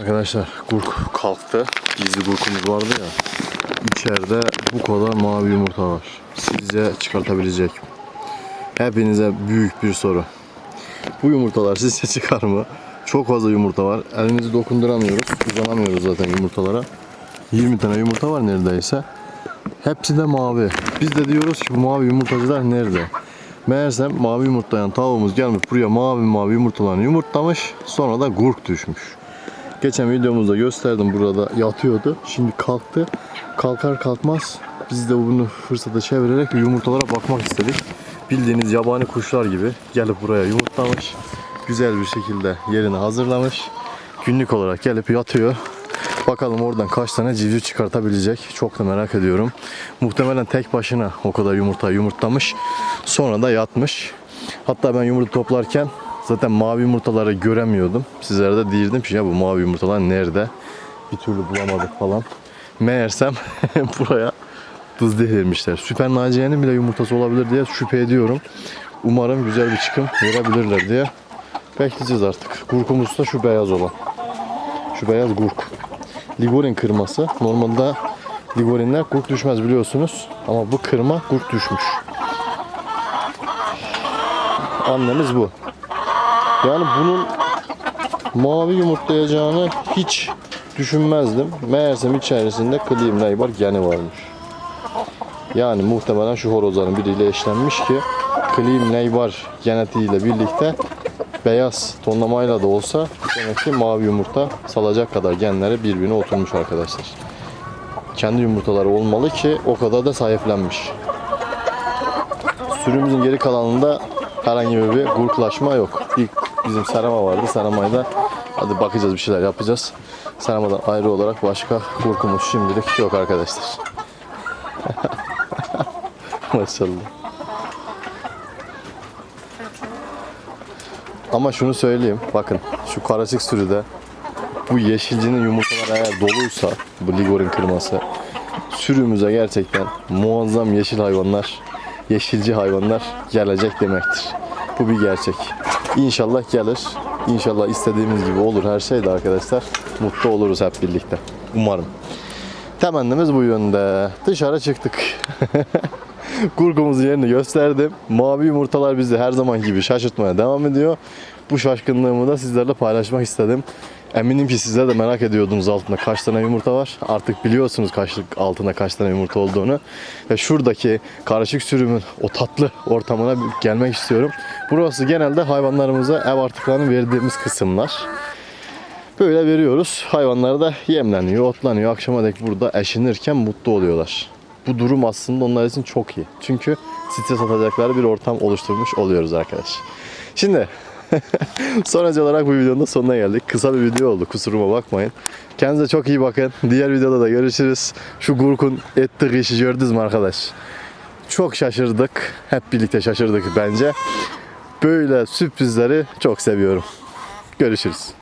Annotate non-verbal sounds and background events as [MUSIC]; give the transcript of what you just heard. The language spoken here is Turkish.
Arkadaşlar gurk kalktı. Gizli gurkumuz vardı ya. İçeride bu kadar mavi yumurta var. Sizce çıkartabilecek mi? Hepinize büyük bir soru. Bu yumurtalar sizce çıkar mı? Çok fazla yumurta var. Elimizi dokunduramıyoruz. Uzanamıyoruz zaten yumurtalara. 20 tane yumurta var neredeyse. Hepsi de mavi. Biz de diyoruz ki bu mavi yumurtacılar nerede? Meğersem mavi yumurtlayan tavuğumuz gelmiş buraya mavi mavi yumurtalarını yumurtlamış. Sonra da gurk düşmüş. Geçen videomuzda gösterdim burada yatıyordu. Şimdi kalktı. Kalkar kalkmaz biz de bunu fırsata çevirerek yumurtalara bakmak istedik. Bildiğiniz yabani kuşlar gibi gelip buraya yumurtlamış. Güzel bir şekilde yerini hazırlamış. Günlük olarak gelip yatıyor. Bakalım oradan kaç tane civciv çıkartabilecek. Çok da merak ediyorum. Muhtemelen tek başına o kadar yumurta yumurtlamış. Sonra da yatmış. Hatta ben yumurta toplarken zaten mavi yumurtaları göremiyordum. Sizlere de değirdim ki ya bu mavi yumurtalar nerede? Bir türlü bulamadık falan. Meğersem [LAUGHS] buraya dız devirmişler. Süper Naciye'nin bile yumurtası olabilir diye şüphe ediyorum. Umarım güzel bir çıkım verebilirler diye. Bekleyeceğiz artık. Gurkumuz da şu beyaz olan. Şu beyaz gurk. Ligorin kırması. Normalde ligorinler gurk düşmez biliyorsunuz. Ama bu kırma gurk düşmüş. Annemiz bu. Yani bunun mavi yumurtlayacağını hiç düşünmezdim. Meğersem içerisinde Clean Labor geni varmış. Yani muhtemelen şu horozların biriyle eşlenmiş ki Clean Labor genetiğiyle birlikte beyaz tonlamayla da olsa demek ki mavi yumurta salacak kadar genleri birbirine oturmuş arkadaşlar. Kendi yumurtaları olmalı ki o kadar da sahiplenmiş. Sürümüzün geri kalanında herhangi bir gurklaşma yok. İlk bizim Serama vardı. Serama'yla hadi bakacağız bir şeyler yapacağız. Serama'dan ayrı olarak başka gurkumuz şimdilik yok arkadaşlar. [LAUGHS] Maşallah. Ama şunu söyleyeyim. Bakın şu karışık sürüde bu yeşilcinin yumurtaları eğer doluysa bu ligorin kırması sürümüze gerçekten muazzam yeşil hayvanlar, yeşilci hayvanlar gelecek demektir. Bu bir gerçek. İnşallah gelir. İnşallah istediğimiz gibi olur her şey de arkadaşlar. Mutlu oluruz hep birlikte. Umarım. Temennimiz bu yönde. Dışarı çıktık. [LAUGHS] Kurgumuzun yerini gösterdim. Mavi yumurtalar bizi her zaman gibi şaşırtmaya devam ediyor. Bu şaşkınlığımı da sizlerle paylaşmak istedim. Eminim ki sizler de merak ediyordunuz altında kaç tane yumurta var. Artık biliyorsunuz kaçlık altında kaç tane yumurta olduğunu. Ve şuradaki karışık sürümün o tatlı ortamına gelmek istiyorum. Burası genelde hayvanlarımıza ev artıklarını verdiğimiz kısımlar. Böyle veriyoruz. Hayvanlar da yemleniyor, otlanıyor. Akşama dek burada eşinirken mutlu oluyorlar. Bu durum aslında onlar için çok iyi. Çünkü stres atacakları bir ortam oluşturmuş oluyoruz arkadaş. Şimdi [LAUGHS] sonuç olarak bu videonun da sonuna geldik. Kısa bir video oldu kusuruma bakmayın. Kendinize çok iyi bakın. Diğer videoda da görüşürüz. Şu Gurk'un ettiği işi gördünüz mü arkadaş? Çok şaşırdık. Hep birlikte şaşırdık bence. Böyle sürprizleri çok seviyorum. Görüşürüz.